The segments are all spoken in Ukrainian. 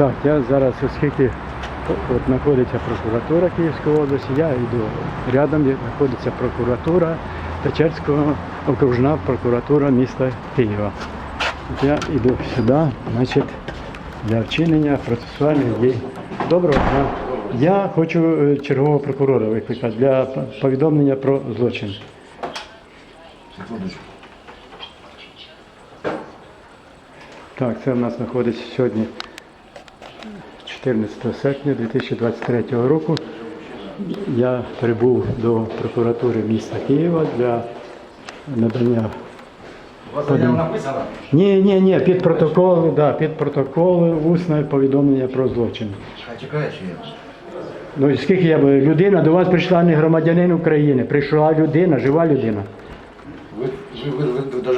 Так, я зараз, оскільки от знаходиться прокуратура Київської області, я йду. Рядом знаходиться прокуратура Печерського окружна прокуратура міста Києва. От Я йду сюди, значить, для вчинення процесуальних дій. Доброго дня. Я хочу е, чергового прокурора викликати для повідомлення про злочин. Секундочку. Так, це в нас знаходиться сьогодні 14 серпня 2023 року. Я прибув до прокуратури міста Києва для надання. У вас заява написана? Ні, ні, ні, під протокол, да, під протокол усне повідомлення про злочин. Хай чекає, чи є? Ну і скільки я би- людина до вас прийшла не громадянин України, прийшла людина, жива людина. Ви, ви, ви,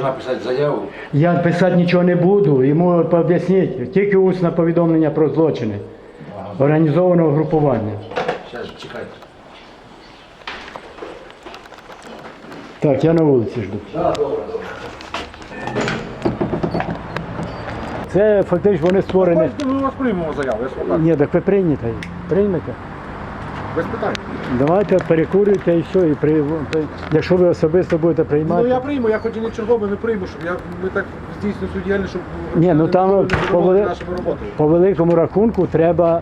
написати заяву. Я писати нічого не буду, йому поясніть, тільки усне повідомлення про злочини організованого групування. Зараз чекайте. Так, я на вулиці жду. Так, добре, добре. Це фактично вони створені. Ми у вас приймемо заяву. Ні, так ви прийняте. Приймете. Без питань. Давайте перекурюйте і все. І при... Якщо ви особисто будете приймати. Ну я прийму, я хоч і не черговий, не прийму, щоб я, ми так здійснюємо свою щоб Ні, ну там по, вели- по великому рахунку треба,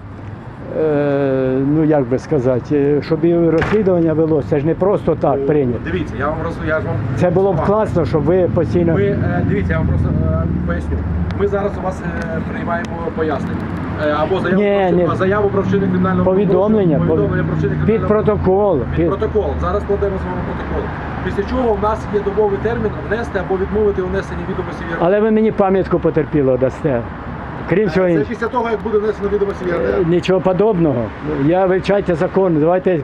ну як би сказати, е, щоб і розслідування велося. Це ж не просто так прийнято. Дивіться, я вам роз... я ж вам Це було б класно, щоб ви постійно. Ми, е, дивіться, я вам просто е, поясню. Ми зараз у вас е, приймаємо пояснення. Е, Або заяву, Ні, про, ні. заяву про вчинення кримінального Повідомлення, правопорушення, повідомлення про вчинення під кримінального протокол. Під Під... протокол. Зараз складемо з вами протокол. Після чого в нас є добовий термін внести або відмовити внесення відомості в ЄРДР. Але ви мені пам'ятку потерпілого дасте. Крім цього, Це після того, як буде внесено відомості в ЄРДР. Нічого подобного. Я вивчайте закон. Давайте е,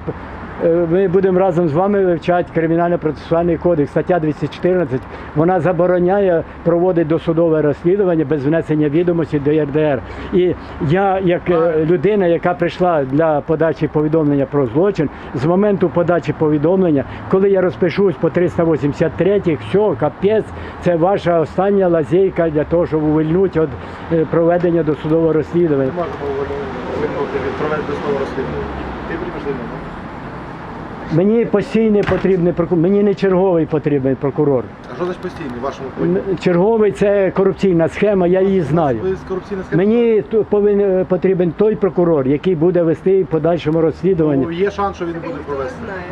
ми будемо разом з вами вивчати кримінально-процесуальний кодекс. Стаття 214. Вона забороняє проводити досудове розслідування без внесення відомості до ЄРДР. І я, як е, людина, яка прийшла для подачі повідомлення про злочин, з моменту подачі повідомлення, коли я розпишусь по 383, все, капець, це ваша остання лазейка для того, щоб увильнути від е, проведення досудового розслідування. Не можемо винути від проведення розслідування. Ти? Мені постійний потрібний прокурор, мені не черговий потрібен прокурор. А що значить постійний в вашому поїзді? Черговий це корупційна схема, я її знаю. Ви з? Мені ту- повинен потрібен той прокурор, який буде вести в подальшому Ну, є шанс, що він буде провести. знає,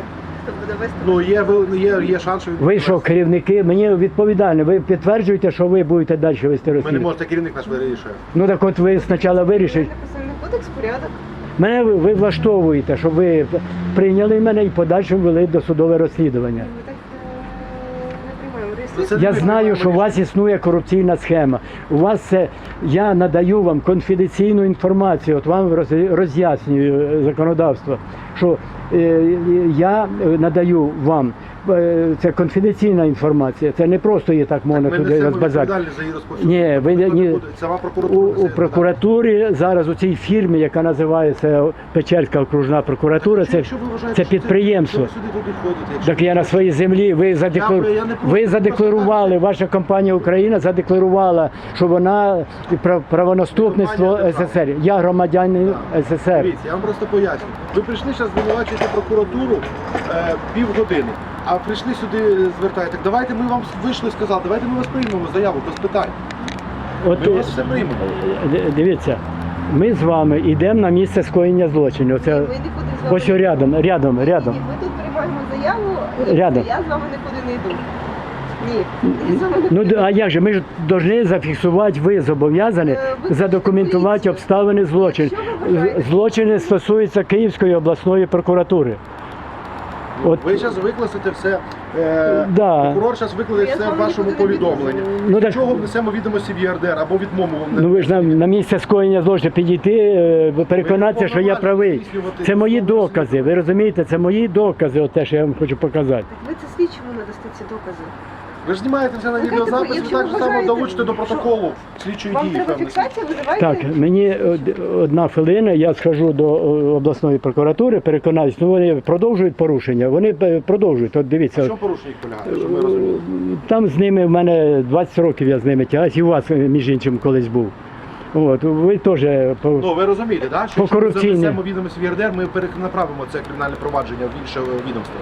хто буде вести. Ну, є, ви- є, є шанс, що він буде Ви що, провести. керівники, мені відповідально, ви підтверджуєте, що ви будете далі вести Ми не розслідування? можете, керівник наш вирішує. Ну так от ви спочатку вирішите. Написаний кодекс, порядок. Мене ви, ви влаштовуєте, щоб ви прийняли мене і в подальшому вели досудове розслідування. Ми так е, не приймаємо Ну, реєстрацію. Я знаю, що у вас існує корупційна схема. У вас це я надаю вам конфіденційну інформацію. От вам роз'яснюю е, законодавство, що е, я е, надаю вам. Е, Це конфіденційна інформація. Це не просто її так можна Ми туди розбазати. Ні, ви Ніхто не ні. Сама у, прокуратура несе у прокуратурі зараз у цій фірмі, яка називається Печерська окружна прокуратура, це, Якщо ви вважаєте, це підприємство. що ви сюди якщо Так я на своїй землі. Ви задеклар... Я- я не ви задекларували, ваша компанія Україна задекларувала, що вона прав- правонаступництво СССР. Я громадянин СССР. Дивіться, я вам просто поясню. Ви прийшли зараз звинувачуєте прокуратуру е, півгодини, а прийшли сюди звертаєте. Так давайте ми вам вийшли і сказали, давайте ми вас приймемо заяву без питань. От Ми вас все приймемо. дивіться, ми з вами йдемо на місце скоєння злочину. Це Ми нікуди з вами ось не рядом, рядом, Ні. Ми тут приймаємо заяву, Рядом. я з вами нікуди не йду. Ні, я з вами Ну д- а як же? Ми ж повинні зафіксувати, ви зобов'язані Е, ви задокументувати поліцію. обставини злочину. Якщо ви вважаєте, Злочини стосуються Київської обласної прокуратури. От Ви зараз викласите все. Е, Да. Прокурор зараз викладе все в вашому повідомленні. Ну, так- Чого внесемо відомості в ЄРДР або відмову вам не Ну ви ж на, на місце скоєння злочину підійти, е, переконатися, що я правий. Це мої докази. Ви розумієте, це мої докази, от те, що я вам хочу показати. Так ви це слідчому надасте ці докази. Ви ж знімаєте все на Ну, відеозапис, якщо і так же само вважаєте, долучите до протоколу слідчої Вам дії. треба певно. фіксація, визивайте. Так, мені од- одна хвилина, я схожу до е, обласної прокуратури, переконаюсь, ну вони продовжують порушення. Вони е, продовжують. От дивіться, Що порушення їх полягає, щоб ми розуміли? там з ними в мене 20 років я з ними тягаюсь, і у вас, е, між іншим, колись був. От, ви теж по- Ну ви розумієте, да? що По якщо ми корупційні. занесемо відомості в ЄРДР, ми перенаправимо це кримінальне провадження в інше відомство.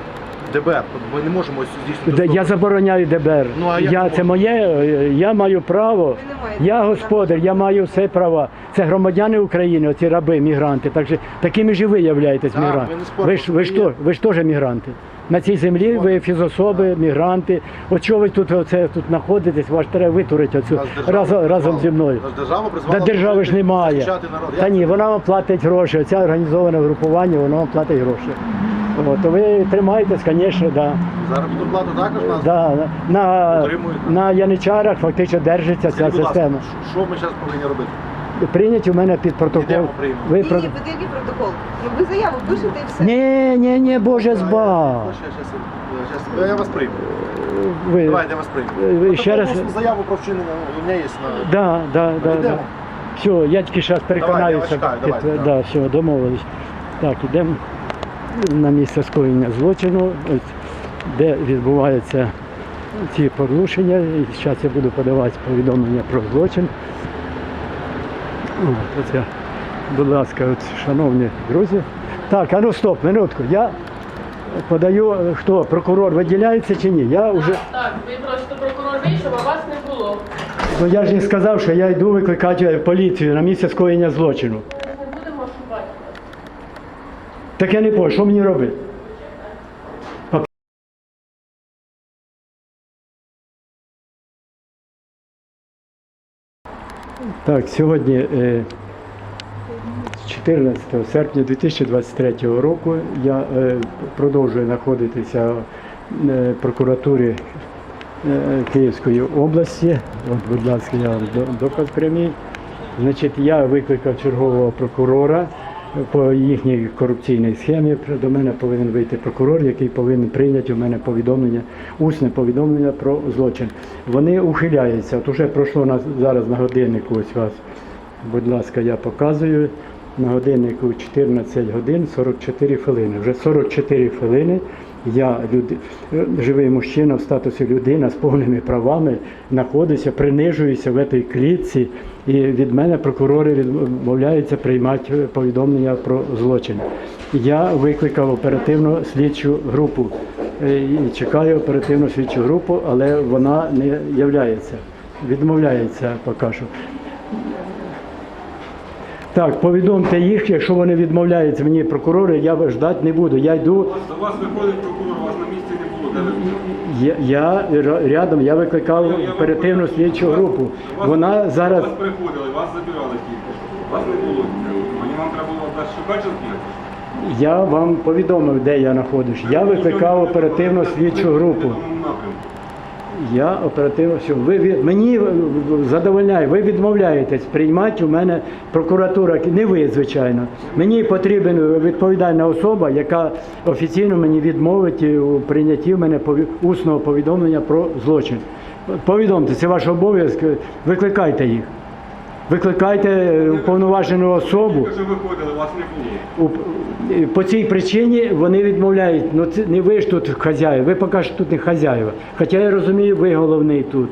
ДБР. Ми не можемо здійснити. Де- Я забороняю ДБР. Ну, а як я, це моє, е, я маю право. Я господар, я маю все права. Це громадяни України, оці раби, мігранти. Так же, такими ж і ви являєтесь ми не споримо, Ви ж, ви, ж, то- ви ж теж мігранти. На цій землі ви фізособи, мігранти. От що ви тут, оце, тут знаходитесь, вас треба витурити оцю, Нас держава разом, разом зі мною. Нас держава призвала Та держави ж немає. захищати народ. Та Як ні, це? вона вам платить гроші. Оця організоване групування, воно вам платить гроші. От, то ви тримаєтесь, звісно, да. Заробітну плату також нас. Да, на, Отримують. на яничарах фактично держиться ця Скажіть, будь ласка, система. що- Що ми зараз повинні робити? Прийняті у мене під протокол. Йдемо, приймемо. Ви Ні, про... ні, який протокол? Ну, Ви заяву пишете і все. Ні, ні, ні, Боже збав. Щас, щас, щас. Я вас прийму. Ви... Давайте я вас прийму. Ви ще раз- Заяву про вчинення у мене є на... Да, да, да, да. Йдемо. Все, я тільки зараз переконаюся. чекаю, давайте, Під- давай. да, все, домовились. Так, йдемо на місце скоєння злочину, де відбуваються ці порушення. І зараз я буду подавати повідомлення про злочин. Оце, будь ласка, от, шановні друзі. Так, а ну стоп, минутку. Я подаю, е, хто, прокурор виділяється чи ні? Я вже. Так, так, ви просто прокурор вийшов, а вас не було. Ну я ж не сказав, що я йду викликати поліцію на місце скоєння злочину. Ми не будемо шукати. Так я не понял, що мені робити? Так, сьогодні е, 14 серпня 2023 року я е, продовжую знаходитися в е, прокуратурі е, Київської області. От, будь ласка, я доказ прямий. Значить, я викликав чергового прокурора по їхній корупційній схемі. До мене повинен вийти прокурор, який повинен прийняти у мене повідомлення, усне повідомлення про злочин. Вони ухиляються. От уже пройшло на, зараз на годиннику ось вас. Будь ласка, я показую. На годиннику 14 годин 44 хвилини. Вже 44 хвилини я люди, живий мужчина в статусі людина з повними правами знаходжуся, принижуюся в цій клітці, і від мене прокурори відмовляються приймати повідомлення про злочин. Я викликав оперативну слідчу групу е, і чекаю оперативну слідчу групу, але вона не являється, відмовляється поки що. Так, повідомте їх, якщо вони відмовляються мені прокурори, я ждати не буду. Я йду, До вас виходить прокурор, вас на місці не було. Де ви були? я, я рядом, я викликав оперативну слідчу групу. До вас- Вона зараз. Вас приходили, вас забирали тільки. що. Вас не було. Мені вам треба було десь шукати? Я вам повідомив, де я знаходжусь. Я викликав оперативну слідчу групу. Я оперативно все. Ви від мені задовольняє, ви відмовляєтесь приймати у мене прокуратура, не ви, звичайно. Мені потрібна відповідальна особа, яка офіційно мені відмовить у прийнятті в мене пові- усного повідомлення про злочин. Повідомте, це ваш обов'язок. Викликайте їх. Викликайте е, уповноважену особу. Виходили, вас не було. По цій причині вони відмовляють. Ну це не ви ж тут хазяїв, ви поки що тут не хазяїва. Хоча я розумію, ви головний тут.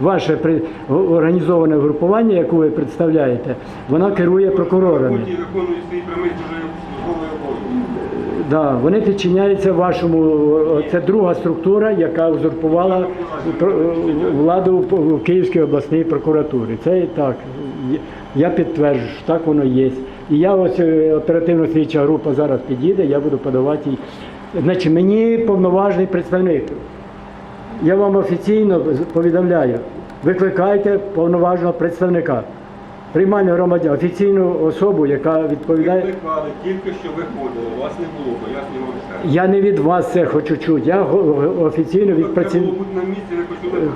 Ваше при- організоване групування, яку ви представляєте, вона керує прокурорами. Виконують. Да, вони підчиняються вашому. Це друга структура, яка узурпувала владу в Київській обласній прокуратурі. Це так. Я підтверджую, що так воно є. І я ось е, оперативно слідча група зараз підійде, я буду подавати їй. Значить, мені повноважний представник. Я вам офіційно повідомляю, викликайте повноважного представника. Приймальну громадян, офіційну особу, яка відповідає. Викликали, тільки що виходили, вас не було, вам ще. раз. Я не від вас це хочу чути. Я офіційно від ви сказали.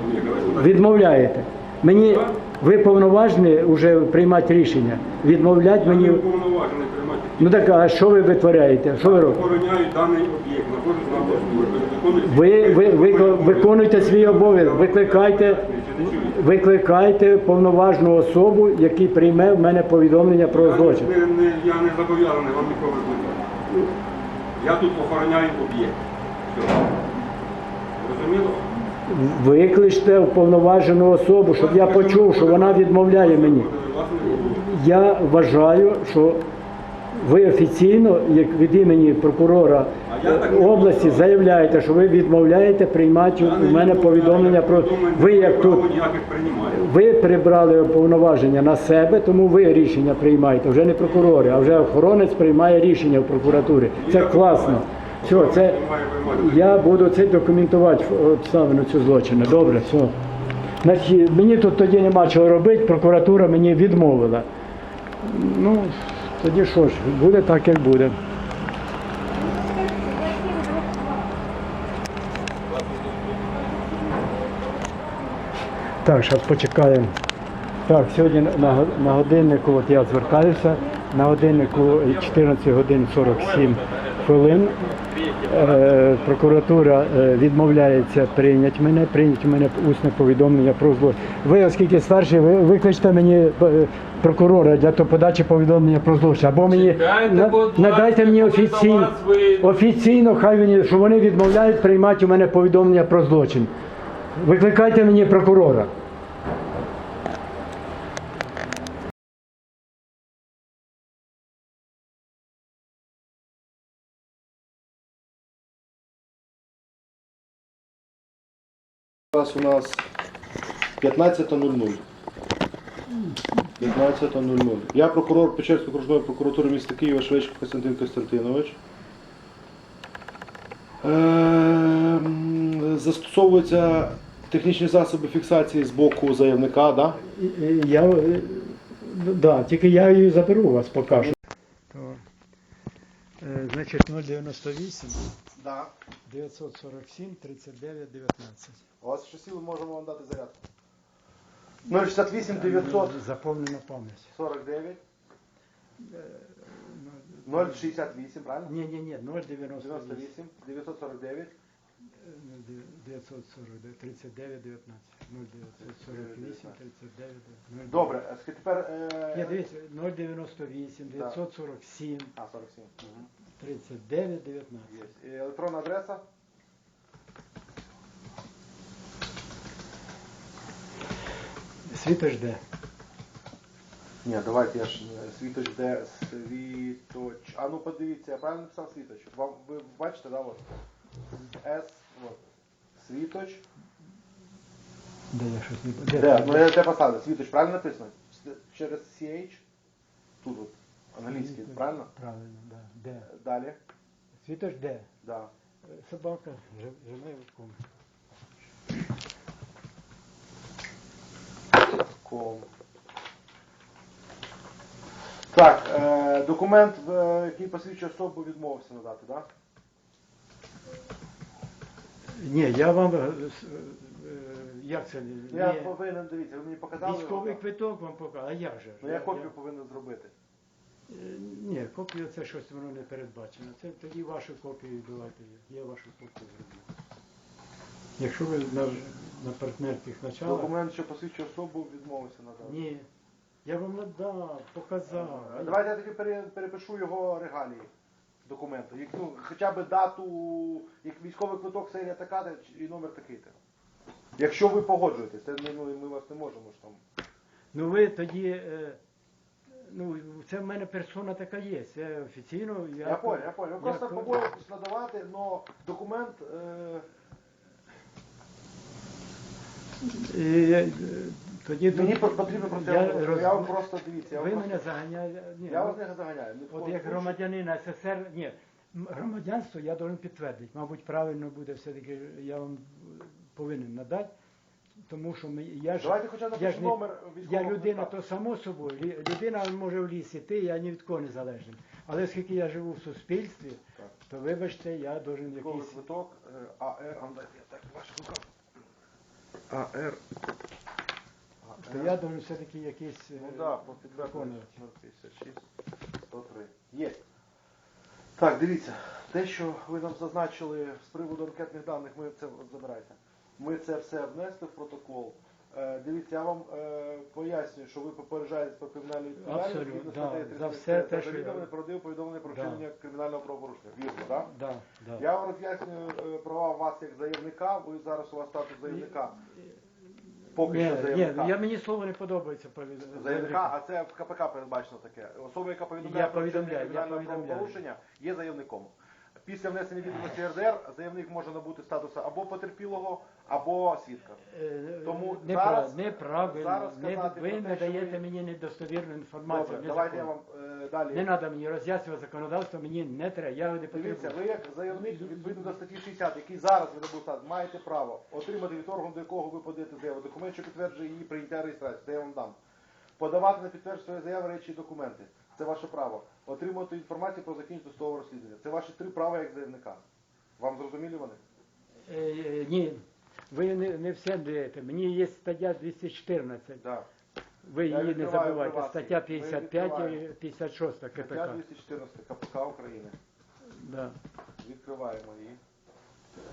відмовляєте. Мені ви повноважені вже приймати рішення. Відмовлять Я мені. не уповноважений приймати. Ну так, а що ви витворяєте? Що ви робите? Охороняю даний об'єкт, знаходжусь на області. Ви, ви, ви виконуєте свій обов'язок, викликайте, викликайте повноважну особу, який прийме в мене повідомлення про злочин. Я не, не, я не зобов'язаний вам нікого викликати. Я тут охороняю об'єкт. Все. Розуміло? Викличте повноважену особу, щоб я почув, що вона відмовляє мені. Я вважаю, що ви офіційно, як від імені прокурора області, заявляєте, що ви відмовляєте приймати у мене повідомлення про ви як тут. Ви прибрали повноваження на себе, тому ви рішення приймаєте. Вже не прокурори, а вже охоронець приймає рішення в прокуратурі. Це класно. Все, це Я буду це документувати обставину цю злочину. Добре, все. Значить, мені тут тоді нема чого робити, прокуратура мені відмовила. Ну, тоді що ж, буде так, як буде. Так, зараз почекаємо. Так, сьогодні на, на годиннику, от я звертаюся, на годиннику 14 годин 47 хвилин. Е, прокуратура е, відмовляється прийняти мене, прийняти мене усне повідомлення про злочин. Ви, оскільки старший, ви викличте мені е, прокурора для подачі повідомлення про злочин. Або мені Чекайте, будь надайте мені офіційно, офіційно, хай мені, що вони відмовляють приймати у мене повідомлення про злочин. Викликайте мені прокурора. Зараз у нас 15.00. 15.00. Я прокурор Печерської окружної прокуратури міста Києва Швечко Костянтин Костянтинович. Ем, Застосовуються технічні засоби фіксації з боку заявника, і Я, е, да, тільки я її заберу у вас покажу. То, е, значить, 098 Да. 947 39 19. У вас ще сили можемо вам дати зарядку. 068 949 Заповнена пам'ять. 068, правильно? Ні, ні, ні, 098 98 949 949 39 19. 0948 39 19. Добре, а скажіть тепер. Ні, Е... дивіться, 098 947 А, 47. Угу. 39 19. Є. І електронна адреса? Світо жде. Ні, давайте я ж е, світоч де світоч. А ну подивіться, я правильно написав світоч? Вам ви бачите, да, от? С, от. Світоч. Де я щось не Де? Ну я те поставлю. Світоч, правильно написано? С- Через CH. Тут от. Англійський, правильно? Правильно, да. Де? Далі. Світо жде. Да. Собака жи- живе в кому. Ком. Так, е, документ, е, який посвідчує особу, відмовився надати, так? Ні, я вам. е, с- е, Як це? Я Ні, повинен, дивіться, ви мені показали. Військовий його? квиток вам покажу. А як же? Ну я копію повинен зробити. Е, Ні, копію це щось воно не передбачено. Це тоді вашу копію давайте. Я вашу копію зроблю. Якщо ви на, на партнерських началах. Документ, що посвідчує особу, відмовився надати. Ні. Я вам надав, показав. Давайте я тоді пере- перепишу його регалії документу. Як, ну, хоча б дату, як військовий квиток, серія така і номер такий-то. Якщо ви погоджуєтесь, це ми, ми, ми вас не можемо ж там. Ну ви тоді. е, Ну, це в мене персона така є. Це офіційно. Я, Я, понял, я понял. Ви просто ко- побоїтесь надавати, але документ. Е, І, е, тоді мені тут- потрібно про це я роз- Я вам просто дивіться. Я, Ви вам мене просто, заганяєте. Ні, я ну, вас не заганяю. ні в От коєму як случаю. громадянина СССР, ні, м- громадянство я должен підтвердити. Мабуть, правильно буде все-таки, я вам повинен надати, тому що ми, я ж, Давайте хоча б я, ж напишу не, номер я військового людина, квитка. то само собою, лі- людина може в ліс іти, я ні від кого не залежний. Але оскільки я живу в суспільстві, Так. то вибачте, я должен Військовий якийсь... квиток е, АР, а, дайте я так ваша рука. АР. То я должен все-таки якийсь... Ну е, так, по підтвердженню виконувати. 056 103. Є. Так, дивіться, те, що ви нам зазначили з приводу анкетних даних, ми це забирайте. Ми це все внесли в протокол. Е, дивіться, я вам е, пояснюю, що ви попереджаєте про кримінальну відповідальність. Абсолютно, згідно да, за 33 все те, що я- завідоме неправдиве повідомлення про Да. вчинення кримінального правопорушення. Вірно, так? Да, да. Я вам роз'яснюю е, права вас як заявника, ви зараз у вас статус заявника. Поки Ні, що ні, заявника. я, мені слово не подобається. повід- Заявника, а це в КПК передбачено таке. Особа, яка повідомляє Я про вчинення повідомляю, я кримінального повідомляю. правопорушення, є заявником. Після внесення відомості РДР заявник може набути статусу або потерпілого, або свідка. Е, Тому зараз- неправильно. зараз Не- ви те, не даєте ви- мені недостовірну інформацію. Добре, давайте я вам е, далі. Не треба мені роз'яснювати законодавство, мені не треба. Я не Дивіться, ви як заявник відповідно до статті 60, який зараз ви статус, маєте право отримати від органу, до якого ви подаєте заяву, документ, що підтверджує її прийняття реєстрації, це я вам дам. Подавати на підтвердження своєї заяви речі і документи. Це ваше право. Отримувати інформацію про закінчення досудового розслідування. Це ваші три права як заявника. Вам зрозумілі вони? Е, ні, ви не, не все даєте. Мені є стаття 214. Да. Ви Я її не відкриваю забувайте. приватний. Стаття Ви 55 і відкриваєте. 56 Стаття КПК. 214 КПК України. Да. Відкриваємо її.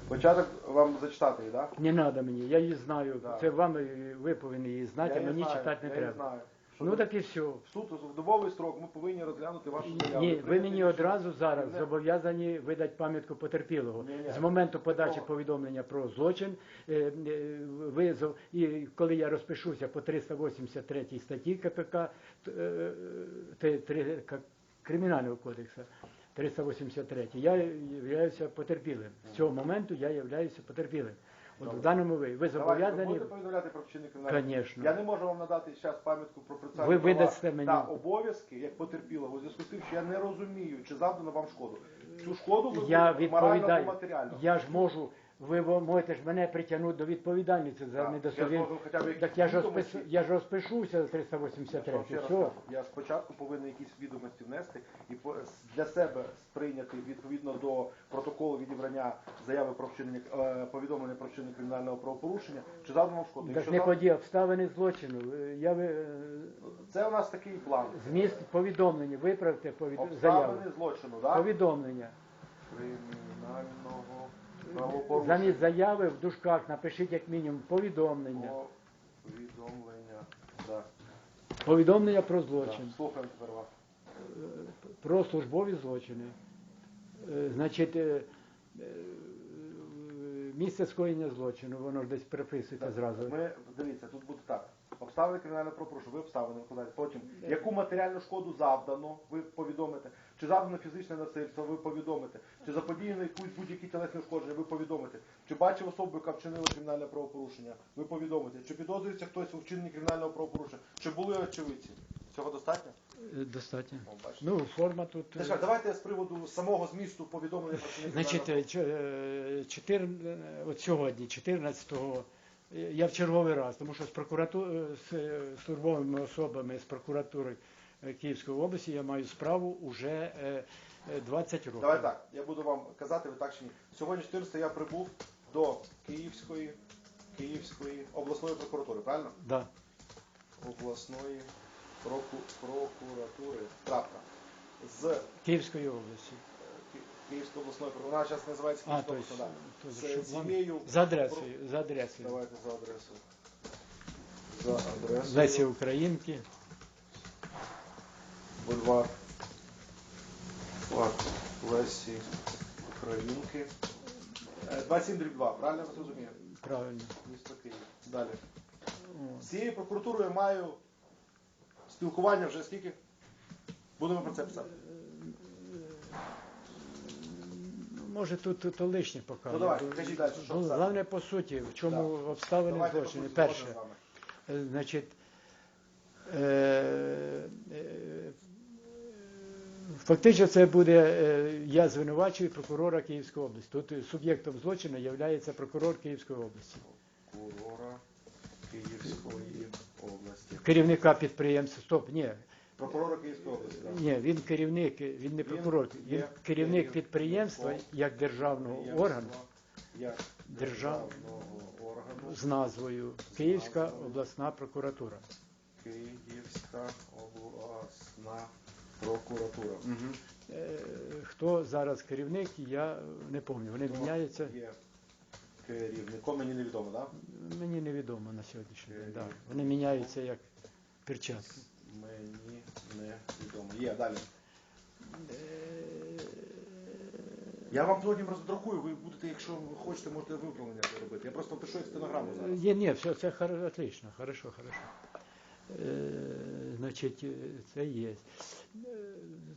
Початок вам зачитати її, так? Не треба мені, я її знаю. Да. Це вам е, ви повинні її знати, а Я мені читати не я її треба. знаю. Ну так і все. Суд в добовий строк ми повинні розглянути вашу заяву. Ні, ви мені одразу зараз зобов'язані видати пам'ятку потерпілого. Ні-ні. З моменту подачі повідомлення про злочин, е, е, ви, і коли я розпишуся по 383 статті КПК, е, Кримінального кодексу, 383, я являюся потерпілим. З цього моменту я являюся потерпілим. От в даному ви, ви Давайте, ви зобов'язані. будете повідомляти про вчинення кримінального? Конечно. Я не можу вам надати зараз пам'ятку про Ви права видасте мені. та обов'язки, як потерпілого, у зв'язку з тим, що я не розумію, чи завдано вам шкоду. Цю шкоду ви Я будете морально або відповідаю. матеріально. Я ж можу, ви можете ж мене притягнути до відповідальності за Так, я недостовір. можу хоча б якісь Так я ж, відомості. розпис... я ж розпишуся за Я 383. ще раз Все. кажу, Я спочатку повинен якісь відомості внести і по- для себе сприйняти відповідно до протоколу відібрання заяви про вчинення е, повідомлення про вчинення кримінального правопорушення, чи завдано шкоду. Так Якщо не зав- ході обставини злочину. Е, Я ви... е, Це у нас такий план. зміст повідомлення, виправте повід... заяву. Обставини злочину, так? Повідомлення. Кримінального. Замість заяви в дужках напишіть як мінімум повідомлення. Повідомлення. Да. Повідомлення про Да. злочин, Слухаємо тепер вас. про службові злочини. Е, Значить, е, е, місце скоєння злочину, воно ж десь приписується зразу. Ми, дивіться, тут буде так. Обставини кримінального правопорушення, ви обставини викладаєте. Потім, яку матеріальну шкоду завдано, ви повідомите. Чи завдано фізичне насильство, ви повідомите. Чи заподіяно якусь будь-які тілесні ушкодження, ви повідомите. Чи бачив особу, яка вчинила кримінальне правопорушення, ви повідомите. Чи підозрюється хтось у вчиненні кримінального правопорушення, чи були очевидці. Цього достатньо? Е, Достатньо. О. Ну, форма тут. е, Тепер давайте з приводу самого змісту повідомлення про Значить, кримінального е, чо- е, от сьогодні, 14-го, е, я в черговий раз, тому що з прокурату... е, з е, службовими особами з прокуратури е, Київської області я маю справу уже е, е, 20 років. Давай так, я буду вам казати, ви так чи ні. Сьогодні 14 я прибув до Київської, Київської обласної прокуратури, правильно? Да. Обласної проку, прокуратури. Крапка. З Київської області. Ки- Київської обласної. Вона зараз називається да. то, З вам- За адресою, за адресою. Давайте за адресою. За адресою. Лесі Українки. Бульвар. Парк Лесі Українки. Е, 27 дріб 2, правильно я вас розумію? Правильно. Місто Київ. Далі. З цією прокуратурою маю спілкування вже скільки? Будемо про це писати. Може тут, тут то лишнє поки. Ну, давай, кажіть далі, що Ну. Головне по суті, в чому Так. обставини Давайте злочину. Перше. Е, Значить, е, е, фактично це буде, е, я звинувачую прокурора Київської області. Тут суб'єктом злочину є прокурор Київської області. Прокурора Київської області. Керівника підприємства. Стоп, ні. Прокурора Київської області, так. Ні, він керівник, він не прокурор, він є керівник керів- підприємства як державного Підприємства органу Як державного органу з назвою Київська обласна прокуратура. Київська обласна прокуратура. Е, Хто зараз керівник, я не пам'ятаю. Вони міняються. Є керівником, мені невідомо, так? Мені невідомо на сьогоднішній день. Да. Вони міняються як перчатки. Мені невідомо. Є, далі. Я вам потім роздрахую, ви будете, якщо ви хочете, можете виправлення робити. Я просто пишу як стенограму зараз. Є, ні, все, це хоро- отлично, хорошо, хорошо. Е, значить, е, це є. Е,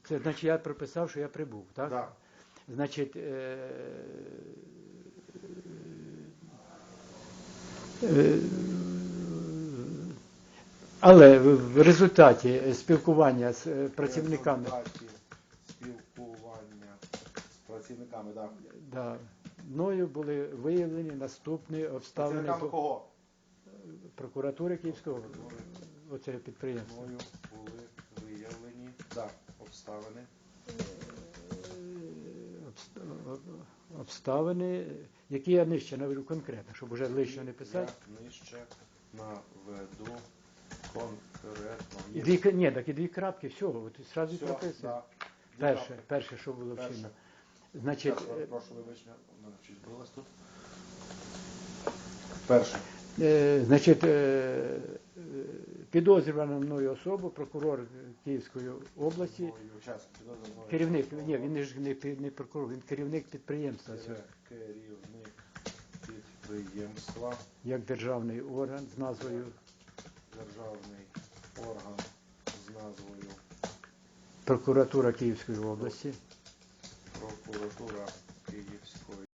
Це значить, я прописав, що я прибув, так? Да. Значить, е, е, але в результаті спілкування з е, працівниками, В результаті спілкування з працівниками, так. да, мною були виявлені наступні обставини Працівниками кого? прокуратури Київського оце підприємство. Мною були виявлені да, обставини. Обставини, які я нижче наведу конкретно, щоб уже лишнього не писати. Я нижче наведу конкретно. Є. Дві, к- ні, так і дві крапки, все, от зразу Все, прописує. да. Перше, Крапки. перше, що було Перше. вчинено. Значить, Зараз, е, прошу вибачення, у мене щось билось тут. Перше. е, значить, е, е, підозрювана мною особу, прокурор Київської області, Мною, час, підозрюваною керівник, ні, він не ж не, пі- не прокурор, він керівник підприємства цього, Керівник підприємства, як державний орган з назвою державний орган з назвою Прокуратура Київської області. Прокуратура Київської